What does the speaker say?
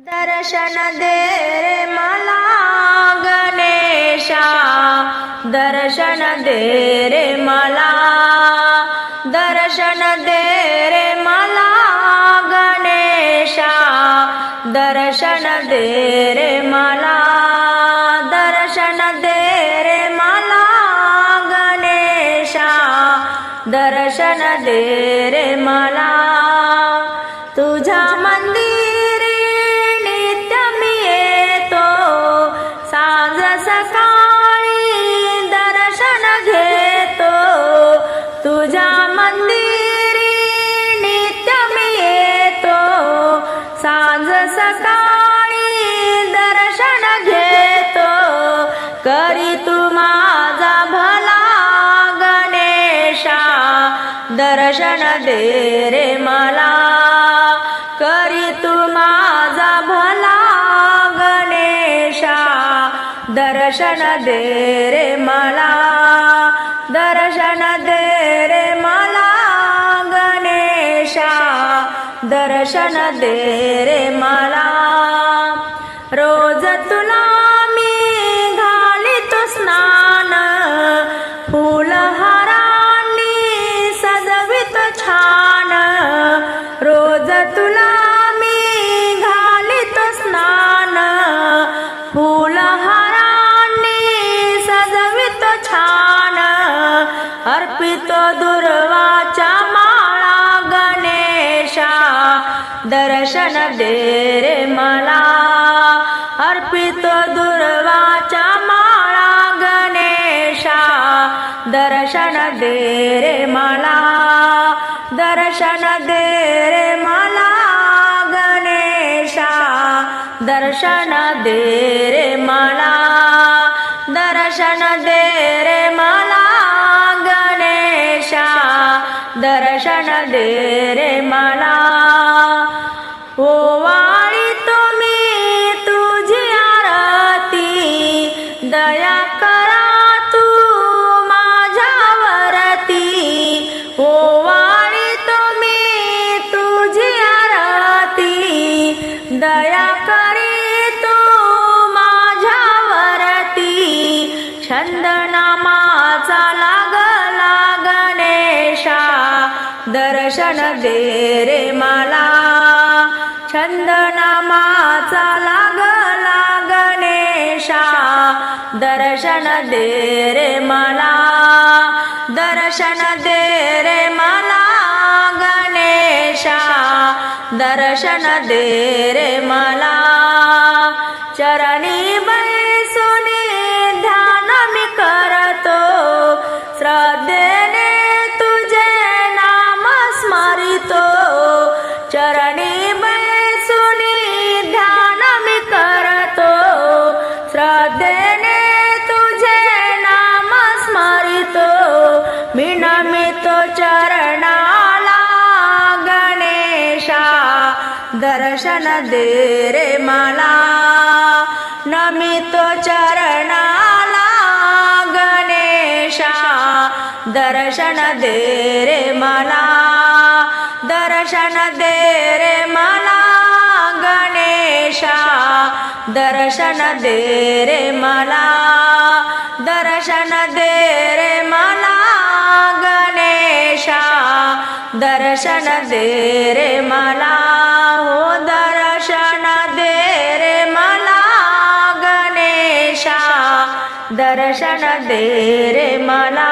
दर्शन दे रे मला गणेशा. दर्शन दे रे मला. दर्शन दे रे मला गणेशा. दर्शन दे रे मला. दर्शन दे रे मला गणेशा. दर्शन दे रे मला. तुझ्या मंदिरी नित्य मी येतो सांज सकाळी दर्शन घेतो। करी तू माझा भला गणेशा। दर्शन दे रे मला। करी तू माझा भला गणेशा। दर्शन दे रे मला। दर्शन दे दर्शन दे रे मला. रो दर्शन दे रे मला. अर्पित दुर्वाचा माळा गणेशा. दर्शन दे रे मला. दर्शन दे रे मला गणेशा. दर्शन दे रे मला. दर्शन दे रे मला गणेशा. दर्शन दे रे मला. दया करी तू माझ्यावरती. छंदनामाचा लागला गणेशा दर्शन दे रे मला. छंदनामाचा लागला गणेशा दर्शन दे रे मला. दर्शन दे दर्शन दे रे मला. चरणी बैसुनी ध्यान मी करतो. श्रद्धेने तुझे नाम स्मरितो. चरणी बैसुनी ध्यान मी करतो. श्रद्धेने तुझे नाम स्मरितो. मी नमितो चर दर्शन दे रे मला. नमित चरणाला गणेशा दर्शन दे रे मला. दर्शन दे रे मला गणेशा दर्शन दे रे मला. दर्शन दे रे मला दर्शन दे रे मला हो दर्शन दे रे मला गणेशा. दर्शन दे रे मला